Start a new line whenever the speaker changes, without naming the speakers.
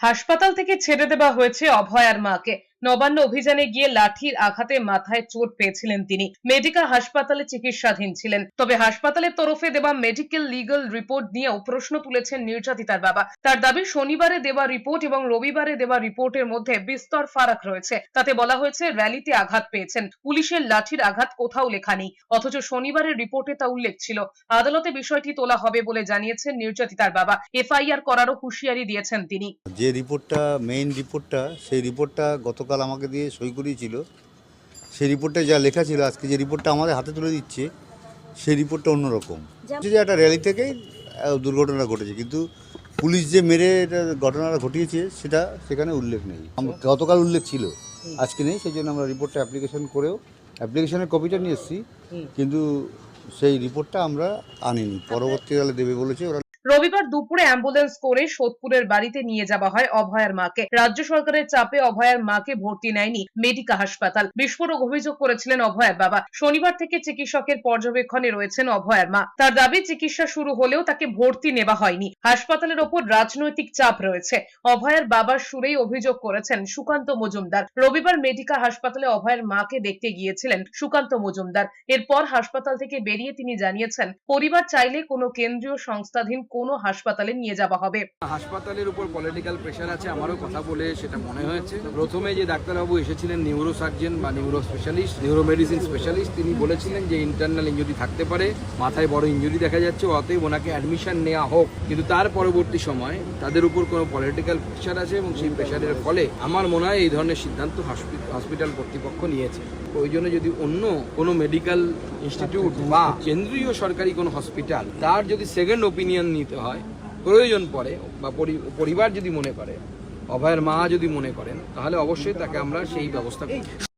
হাসপাতাল থেকে ছেড়ে দেওয়া হয়েছে অভয়ার মাকে। নবান্ন অভিযানে গিয়ে লাঠির আঘাতে মাথায় চোট পেয়েছিলেন তিনি। মেডিকেল হাসপাতালে চিকিৎসাধীন ছিলেন। তবে হাসপাতালের তরফে দেওয়া মেডিকেল লিগ্যাল রিপোর্ট নিয়েও প্রশ্ন তুলেছেন নির্যাতিতার বাবা। তার দাবি, শনিবারে দেওয়া রিপোর্ট এবং রবিবারে দেওয়া রিপোর্টের মধ্যে বিস্তর ফারাক রয়েছে। তাতে বলা হয়েছে, র্যালিতে আঘাত পেয়েছেন। পুলিশের লাঠির আঘাত কোথাও লেখা নেই। অথচ শনিবারের রিপোর্টে তা উল্লেখ ছিল। আদালতে বিষয়টি তোলা হবে বলে জানিয়েছেন নির্যাতিতার বাবা। এফআইআর করারও হুঁশিয়ারি দিয়েছেন তিনি।
যে রিপোর্টটা মেইন রিপোর্টটা, সেই রিপোর্টটা গতকাল আমাকে দিয়ে সই করিয়েছিল। সেই রিপোর্টে যা লেখা ছিল আজকে যে রিপোর্টটা আমাদের হাতে তুলে দিচ্ছে সেই রিপোর্টটা অন্যরকম।
যা-
একটা র্যালি থেকেই দুর্ঘটনা ঘটেছে। কিন্তু পুলিশ যে মেরে এটা ঘটনাটা ঘটিয়েছে সেটা সেখানে উল্লেখ নেই। গতকাল উল্লেখ ছিল। আজকে নেই সেই জন্য আমরা রিপোর্টটা অ্যাপ্লিকেশন করেও অ্যাপ্লিকেশনের কপিটা নিয়ে এসেছি। কিন্তু সেই রিপোর্টটা আমরা আনিনি। পরবর্তীকালে দেবে বলেছে ওরা
রবিবার দুপুরে অ্যাম্বুলেন্স করে সোদপুরের বাড়িতে নিয়ে যাওয়া হয় অভয়ার মাকে। রাজ্য সরকারের চাপে অভয়ার মাকে ভর্তি নেয়নি মেডিকা হাসপাতাল। বিস্ফোরক অভিযোগ করেছিলেন অভয়ার বাবা। শনিবার থেকে চিকিৎসকের পর্যবেক্ষণে রয়েছেন অভয়ার মা। তার দাবি, চিকিৎসা শুরু হলেও তাকে ভর্তি নেওয়া হয়নি। হাসপাতালের ওপর রাজনৈতিক চাপ রয়েছে। অভয়ার বাবার সুরেই অভিযোগ করেছেন সুকান্ত মজুমদার। রবিবার মেডিকা হাসপাতালে অভয়ের মাকে দেখতে গিয়েছিলেন সুকান্ত মজুমদার। এরপর হাসপাতাল থেকে বেরিয়ে তিনি জানিয়েছেন, পরিবার চাইলে কোনো কেন্দ্রীয় সংস্থাধীন কোনো হাসপাতালে নিয়ে যাওয়া হবে।
হাসপাতালের উপর পলিটিক্যাল প্রেশার আছে, আমারও কথা বলে সেটা মনে হয়েছে। প্রথমে যে ডাক্তারবাবু এসেছিলেন নিউরো সার্জন বা neuro specialist neuro medicine specialist তিনি বলেছিলেন যে ইন্টারনাল ইঞ্জুরি থাকতে পারে, মাথায় বড় ইঞ্জুরি দেখা যাচ্ছে, অতএব ওনাকে অ্যাডমিশন নেওয়া হোক। কিন্তু তার পরবর্তী সময় তাদের উপর কোনো পলিটিক্যাল প্রেশার আছে এবং সেই প্রেশারের ফলে আমার মনে হয় এই ধরনের সিদ্ধান্ত হসপিটাল কর্তৃপক্ষ নিয়েছে। ওই জন্য যদি অন্য কোনো মেডিকেল ইনস্টিটিউট বা কেন্দ্রীয় সরকারি কোনো হসপিটাল তার যদি সেকেন্ড ওপিনিয়ন নিতে হয়। প্রয়োজন পড়ে বা পরি- পরিবার যদি মনে করে, অভয়ের মা যদি মনে করেন, তাহলে অবশ্যই তাকে আমরা সেই ব্যবস্থা করব।